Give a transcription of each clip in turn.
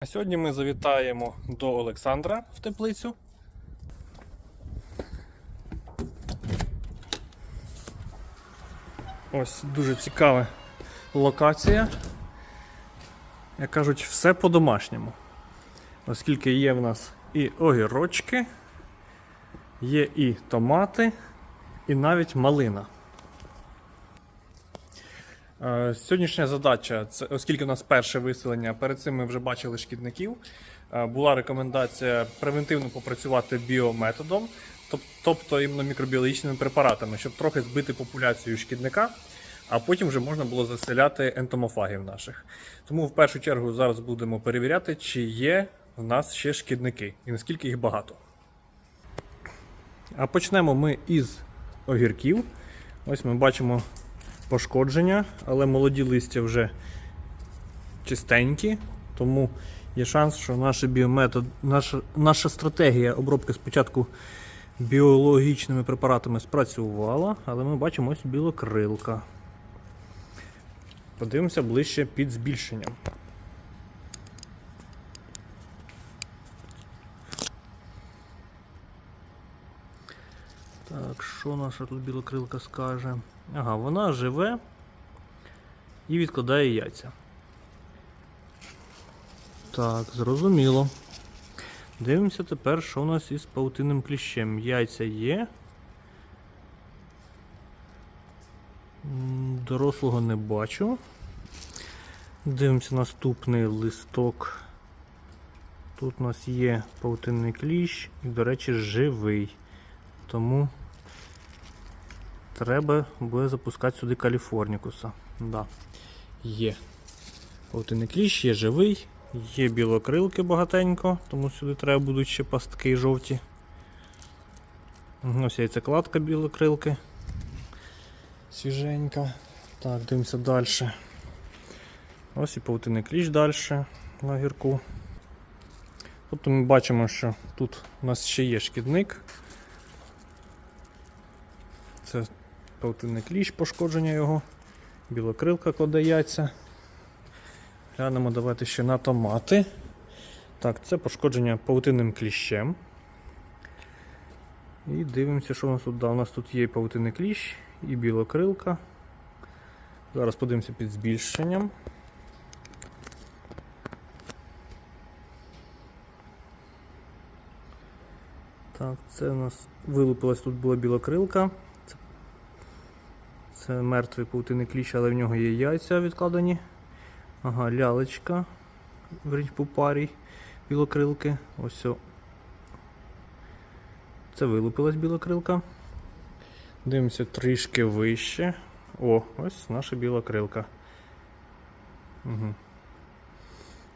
А сьогодні ми завітаємо до Олександра в теплицю. Ось дуже цікава локація. Як кажуть, все по-домашньому. Оскільки є в нас і огірочки, є і томати, і навіть малина. Е, Сьогоднішня задача, оскільки у нас перше виселення, перед цим ми вже бачили шкідників. е, Була рекомендація превентивно попрацювати біометодом, тобто іменно мікробіологічними препаратами, щоб трохи збити популяцію шкідника, а потім вже можна було заселяти ентомофагів наших. Тому в першу чергу зараз будемо перевіряти, чи є в нас ще шкідники і наскільки їх багато. А почнемо ми із огірків. Ось ми бачимо пошкодження, але молоді листя вже чистенькі, тому є шанс, що наша біометод, наша, наша стратегія обробки спочатку біологічними препаратами спрацювала, але ми бачимо ось білокрилка. Подивимося ближче під збільшенням. Так, що наша тут білокрилка скаже? Ага, вона живе і відкладає яйця. Так, зрозуміло. Дивимося тепер, що у нас із паутинним кліщем. Яйця є. Дорослого не бачу. Дивимося наступний листок. Тут у нас є паутинний кліщ і, до речі, живий. Тому треба буде запускати сюди каліфорнікуса. Да. Є. Паутинний кліщ, є живий, є білокрилки багатенько, тому сюди треба будуть ще пастки жовті. Ось яйцекладка білокрилки. Свіженька. Так, дивимося далі. Ось і паутинний кліщ далі на гірку. Тобто ми бачимо, що тут у нас ще є шкідник. Це паутинний кліщ, пошкодження його. Білокрилка кладе яйця. Глянемо давайте ще на томати. Так, це пошкодження паутинним кліщем. І дивимося, що у нас тут. Да, у нас тут є і паутинний кліщ, і білокрилка. Зараз подивимося під збільшенням. Так, це у нас вилупилась тут була білокрилка. Це, мертвий паутинний кліщ, але в нього є яйця відкладені. Ага, лялечка. Верніть пупарій білокрилки. Ось. о. Це вилупилась білокрилка. Дивимося трішки вище. О, ось наша білокрилка. Угу.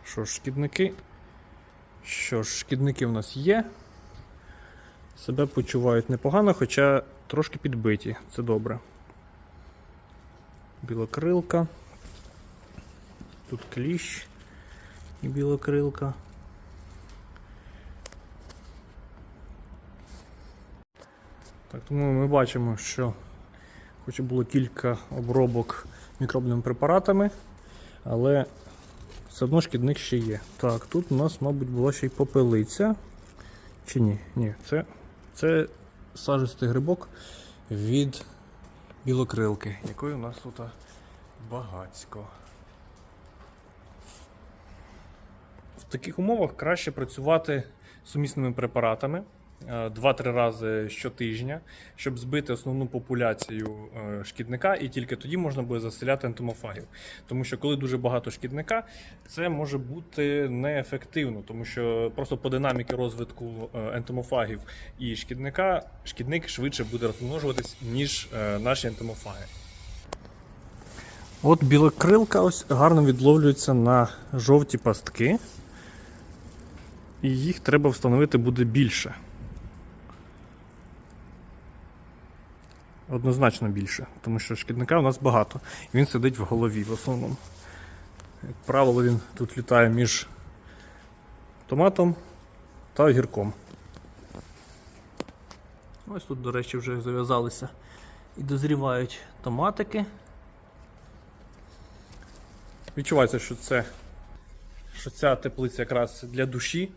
Що ж, шкідники? Що ж, шкідники в нас є. Себе почувають непогано, хоча трошки підбиті. Це добре. Білокрилка. Тут кліщ і білокрилка. Так, тому ми бачимо, що хоч і було кілька обробок мікробними препаратами, але все одно шкідник ще є. Так, тут у нас, мабуть, була ще й попелиця. Чи ні? Ні, це, це сажистий грибок від білокрилки, якої у нас тут багацько. В таких умовах краще працювати сумісними препаратами 2-3 рази щотижня, щоб збити основну популяцію е, шкідника, і тільки тоді можна буде заселяти ентомофагів. Тому що коли дуже багато шкідника, це може бути неефективно, тому що просто по динаміки розвитку е, ентомофагів і шкідника шкідник швидше буде розмножуватись, ніж е, наші ентомофаги. От білокрилка ось гарно відловлюється на жовті пастки. І їх треба встановити буде більше. Однозначно більше, тому що шкідника у нас багато. І він сидить в голові в основному. Як правило, він тут літає між томатом та огірком. Ось тут, до речі, вже зав'язалися і дозрівають томатики. Відчувається, що це що ця теплиця якраз для душі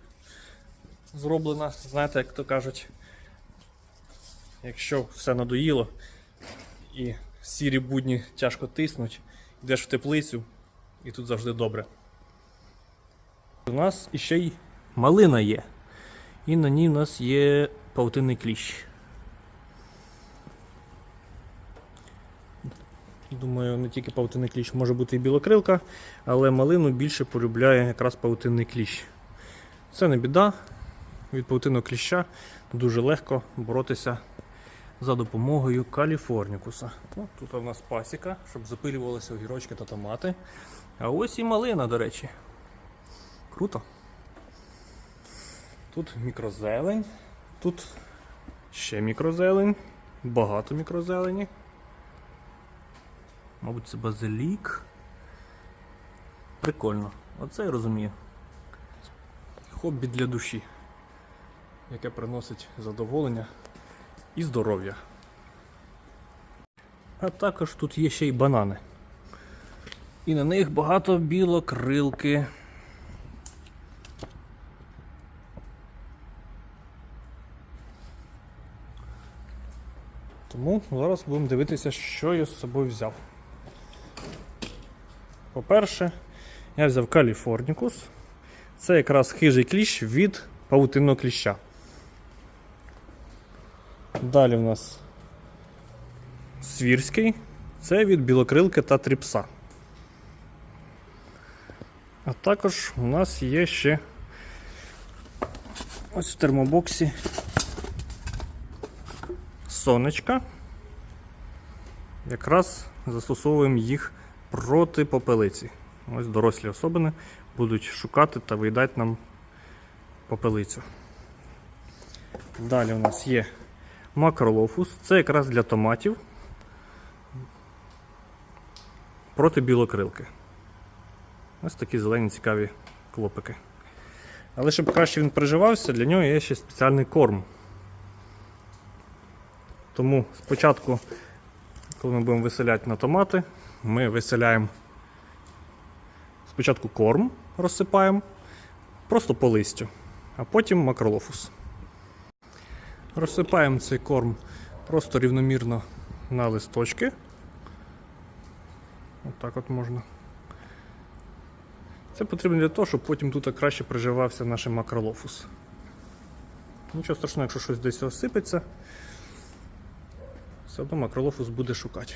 зроблена. Знаєте, як то кажуть, якщо все надоїло і сірі будні тяжко тиснуть, йдеш в теплицю і тут завжди добре. У нас іще й малина є. І на ній у нас є паутинний кліщ. Думаю, не тільки паутинний кліщ, може бути і білокрилка, але малину більше полюбляє якраз паутинний кліщ. Це не біда. Від паутинного кліща дуже легко боротися за допомогою каліфорнікуса. Ну, тут у нас пасіка, щоб запилювалися огірочки та томати. А ось і малина, до речі. Круто. Тут мікрозелень, тут ще мікрозелень, багато мікрозелені. Мабуть, це базилік. Прикольно. Оце я розумію. Хобі для душі, яке приносить задоволення і здоров'я. А також тут є ще й банани. І на них багато білокрилки. Тому зараз будемо дивитися, що я з собою взяв. По-перше, я взяв каліфорнікус. Це якраз хижий кліщ від павутинного кліща. Далі в нас свірський. Це від білокрилки та тріпса. А також у нас є ще ось в термобоксі сонечка. Якраз застосовуємо їх проти попелиці. Ось дорослі особини будуть шукати та виїдати нам попелицю. Далі у нас є макролофус. Це якраз для томатів проти білокрилки. Ось такі зелені цікаві клопики. Але щоб краще він приживався, для нього є ще спеціальний корм. Тому спочатку, коли ми будемо виселяти на томати, ми виселяємо спочатку корм розсипаємо просто по листю, а потім макролофус. Розсипаємо цей корм просто рівномірно на листочки. Отак от можна. Це потрібно для того, щоб потім тут краще приживався наш макролофус. Нічого страшного, якщо щось десь осипеться, все одно макролофус буде шукати.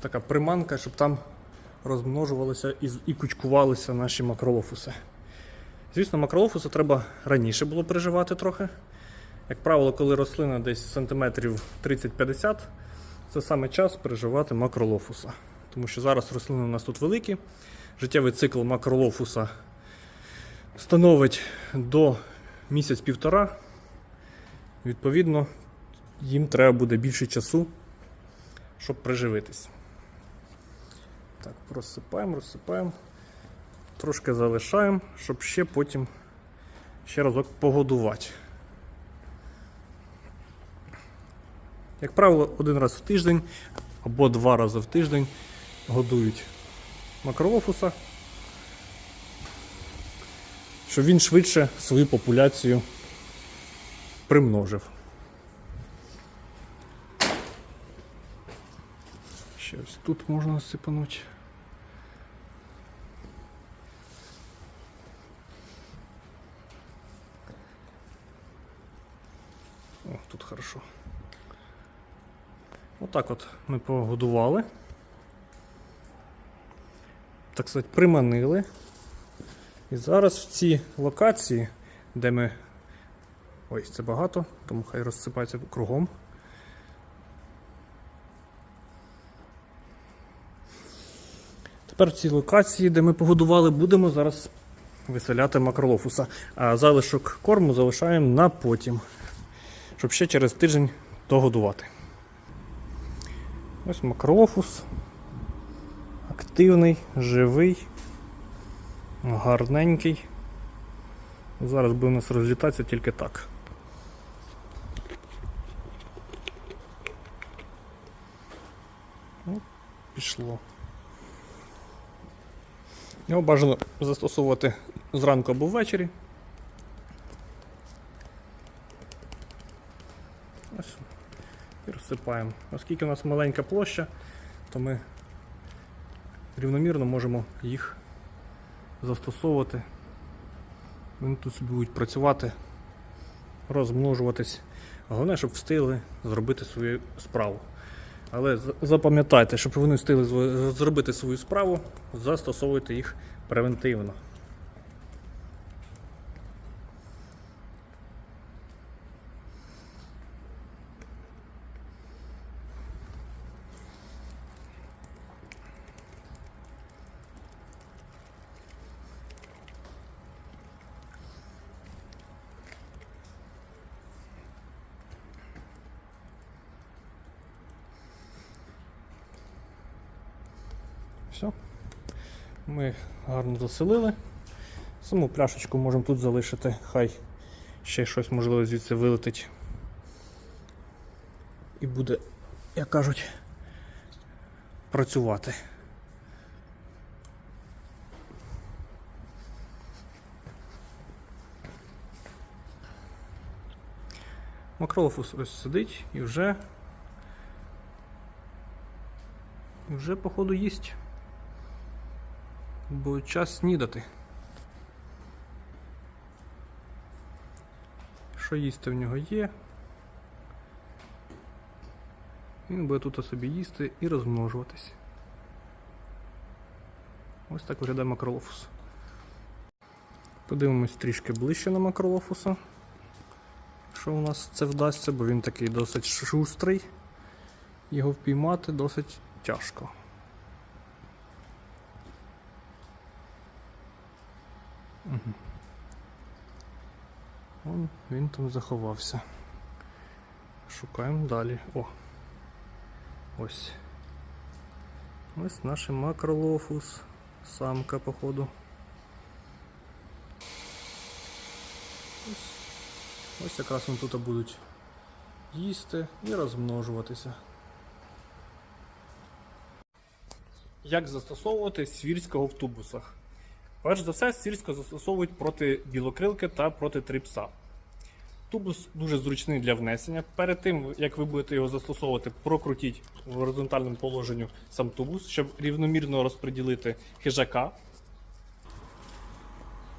Така приманка, щоб там розмножувалися і, і кучкувалися наші макролофуси. Звісно, макролофуси треба раніше було приживати трохи. Як правило, коли рослина десь сантиметрів 30-50, це саме час приживати макролофуса. Тому що зараз рослини у нас тут великі. Життєвий цикл макролофуса становить до місяць-півтора. Відповідно, їм треба буде більше часу, щоб приживитись. Так, просипаємо, розсипаємо. Трошки залишаємо, щоб ще потім ще разок погодувати. Як правило, один раз в тиждень або два рази в тиждень годують макролофуса, щоб він швидше свою популяцію примножив. Ще тут можна насипанути. О, тут хорошо. Отак от ми погодували. Так сказати, приманили. І зараз в цій локації, де ми. Ой, це багато, тому хай розсипається кругом. Тепер в цій локації, де ми погодували, будемо зараз виселяти макролофуса. А залишок корму залишаємо на потім, щоб ще через тиждень догодувати. Ось макролофус. Активний, живий, гарненький. Зараз буде у нас розлітатися тільки так. Ну, пішло. Його бажано застосовувати зранку або ввечері. Ось. І розсипаємо. Оскільки у нас маленька площа, то ми рівномірно можемо їх застосовувати. Вони тут собі будуть працювати, розмножуватись. Головне, щоб встигли зробити свою справу. Але запам'ятайте, щоб вони встигли зробити свою справу, застосовуйте їх превентивно. Все. Ми гарно заселили. Саму пляшечку можемо тут залишити, хай ще щось можливо звідси вилетить. І буде, як кажуть, працювати. Макролофус ось сидить і вже. Вже, походу, їсть. Бо час снідати. Що їсти в нього є. Він буде тут собі їсти і розмножуватись. Ось так виглядає макролофус. Подивимось трішки ближче на макролофуса. Що у нас це вдасться, бо він такий досить шустрий. Його впіймати досить тяжко. Угу. Вон він там заховався. Шукаємо далі. О. Ось. Ось наш макролофус. Самка, походу. Ось, ось якраз вони тут будуть їсти і розмножуватися. Як застосовувати свірського в тубусах? Перш за все, свірсько застосовують проти білокрилки та проти трипса. Тубус дуже зручний для внесення. Перед тим, як ви будете його застосовувати, прокрутіть в горизонтальному положенню сам тубус, щоб рівномірно розподілити хижака.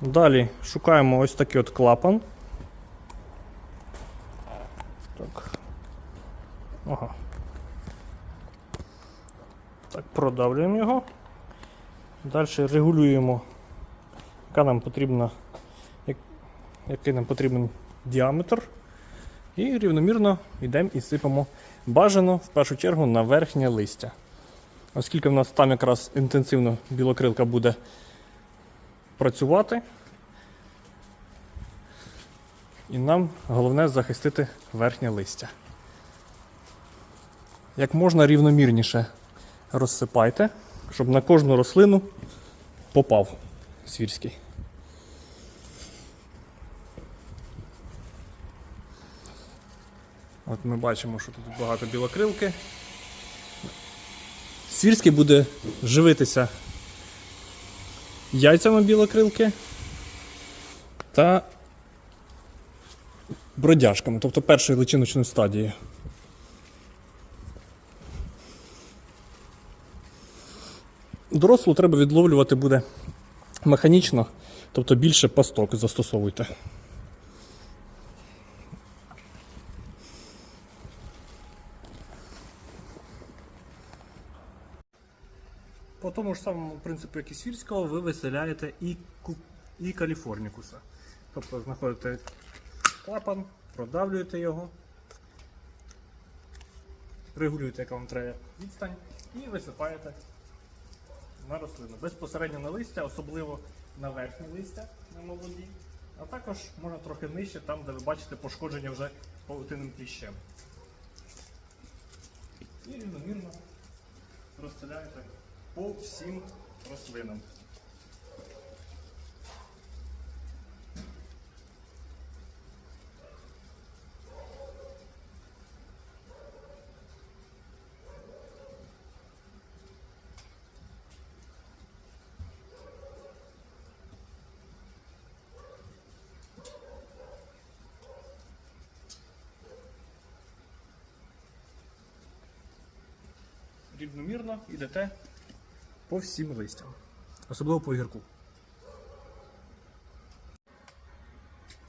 Далі шукаємо ось такий от клапан. Так. Ага. Так, продавлюємо його. Далі регулюємо, яка нам потрібна, який нам потрібен діаметр. І рівномірно йдемо і сипемо бажано в першу чергу на верхнє листя. Оскільки в нас там якраз інтенсивно білокрилка буде працювати. І нам головне захистити верхнє листя. Як можна рівномірніше розсипайте, щоб на кожну рослину попав свірський. От ми бачимо, що тут багато білокрилки. Свірський буде живитися яйцями білокрилки та бродяжками, тобто першою личиночною стадією. Дорослу треба відловлювати буде механічно, тобто більше пасток застосовуйте. Тому ж самому принципу, як і свірського, ви виселяєте і, і каліфорнікуса. Тобто знаходите клапан, продавлюєте його, регулюєте, яка вам треба відстань, і висипаєте на рослину. Безпосередньо на листя, особливо на верхні листя на молоді, а також можна трохи нижче, там, де ви бачите пошкодження вже павутинним кліщем. І рівномірно розселяєте по всім рослинам. Рівномірно йдете по всім листям, особливо по гірку.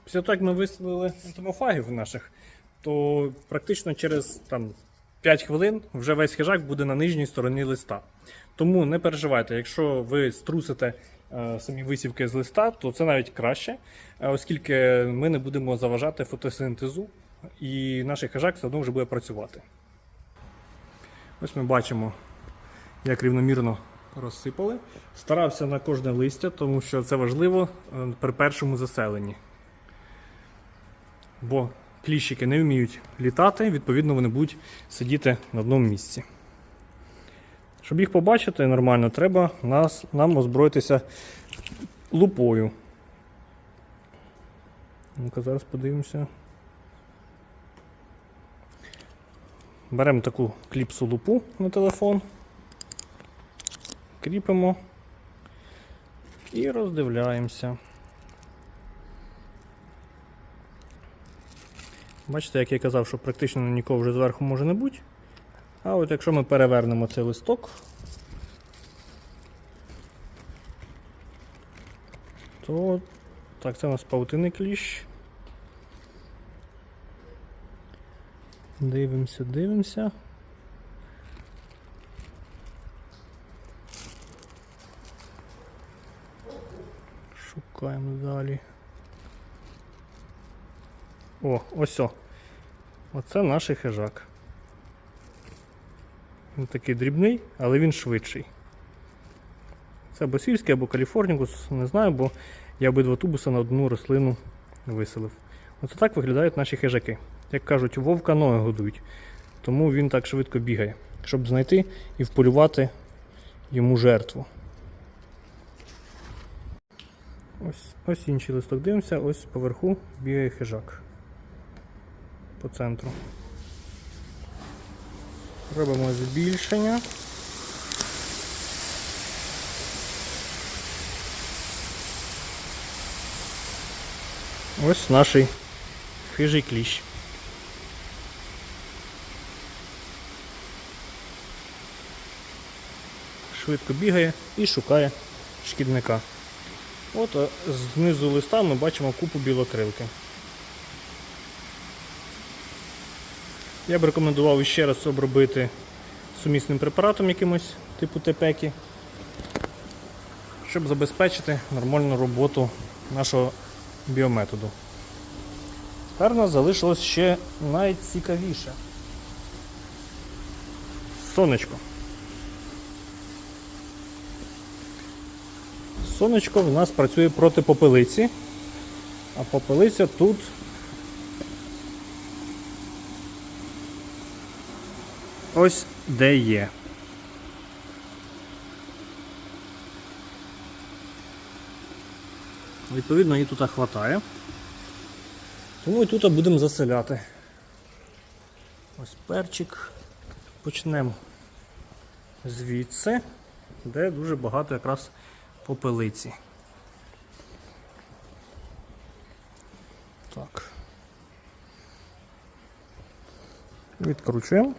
Після того, як ми виставили ентомофагів наших, то практично через там, 5 хвилин вже весь хижак буде на нижній стороні листа. Тому не переживайте, якщо ви струсите е, самі висівки з листа, то це навіть краще, е, оскільки ми не будемо заважати фотосинтезу, і наш хижак все одно вже буде працювати. Ось ми бачимо, як рівномірно розсипали. Старався на кожне листя, тому що це важливо е, при першому заселенні. Бо кліщики не вміють літати, відповідно, вони будуть сидіти на одному місці. Щоб їх побачити нормально, треба нас, нам озброїтися лупою. Ну-ка, зараз подивимося. Беремо таку кліпсу лупу на телефон, кріпимо і роздивляємося. Бачите, як я казав, що практично нікого вже зверху може не бути. А от якщо ми перевернемо цей листок, то так, це у нас паутинний кліщ. Дивимося, дивимося. Шукаємо далі. О, ось о. Оце наш хижак. Він такий дрібний, але він швидший. Це або сільський, або каліфорнікус, не знаю, бо я обидва тубуса на одну рослину виселив. Оце так виглядають наші хижаки. Як кажуть, вовка ноги годують. Тому він так швидко бігає, щоб знайти і вполювати йому жертву. Ось, ось інший листок дивимося, ось поверху бігає хижак по центру. Робимо збільшення. Ось наш хижий кліщ. Швидко бігає і шукає шкідника. От знизу листа ми бачимо купу білокрилки. Я б рекомендував ще раз обробити сумісним препаратом якимось типу тепеки, щоб забезпечити нормальну роботу нашого біометоду. Тепер у нас залишилось ще найцікавіше. Сонечко. Сонечко в нас працює проти попелиці, а попелиця тут ось де є. Відповідно, її тут хватає. Тому і тут будемо заселяти. Ось перчик. Почнемо звідси, де дуже багато якраз попелиці. Так. Відкручуємо.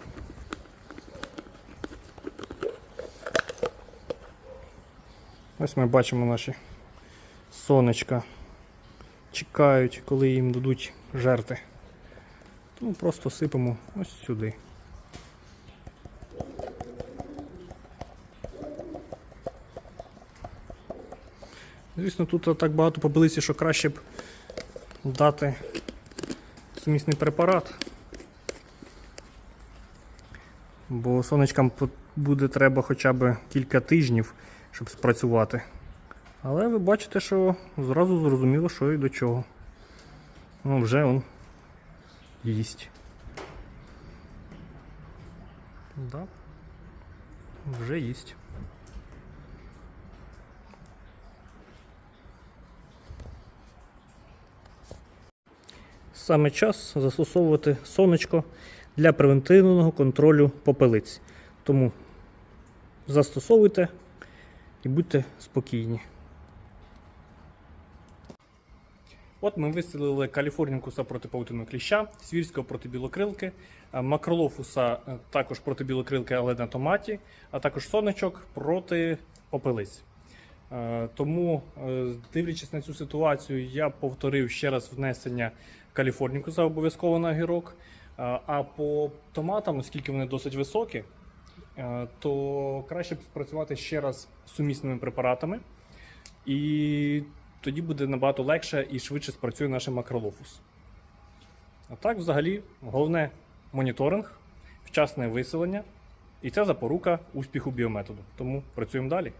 Ось ми бачимо наші сонечка. Чекають, коли їм дадуть жерти. Тому просто сипемо ось сюди. Звісно, тут так багато побилиці, що краще б дати сумісний препарат. Бо сонечкам буде треба хоча б кілька тижнів, щоб спрацювати. Але ви бачите, що зразу зрозуміло, що і до чого. Ну, вже он їсть. Да. Вже їсть. Саме час застосовувати сонечко для превентивного контролю попелиць. Тому застосовуйте і будьте спокійні. От ми вистрілили каліфорнікуса проти паутинного кліща, свірського проти білокрилки, е, макролофуса е, також проти білокрилки, але на томаті, а також сонечок проти попелиць. Е, Тому, дивлячись на цю ситуацію, я повторив ще раз внесення каліфорнікуса обов'язково на гірок. А по томатам, оскільки вони досить високі, е, то краще б спрацювати ще раз з сумісними препаратами. І тоді буде набагато легше і швидше спрацює наш макролофус. А так, взагалі, головне моніторинг, вчасне виселення, і це запорука успіху біометоду. Тому працюємо далі.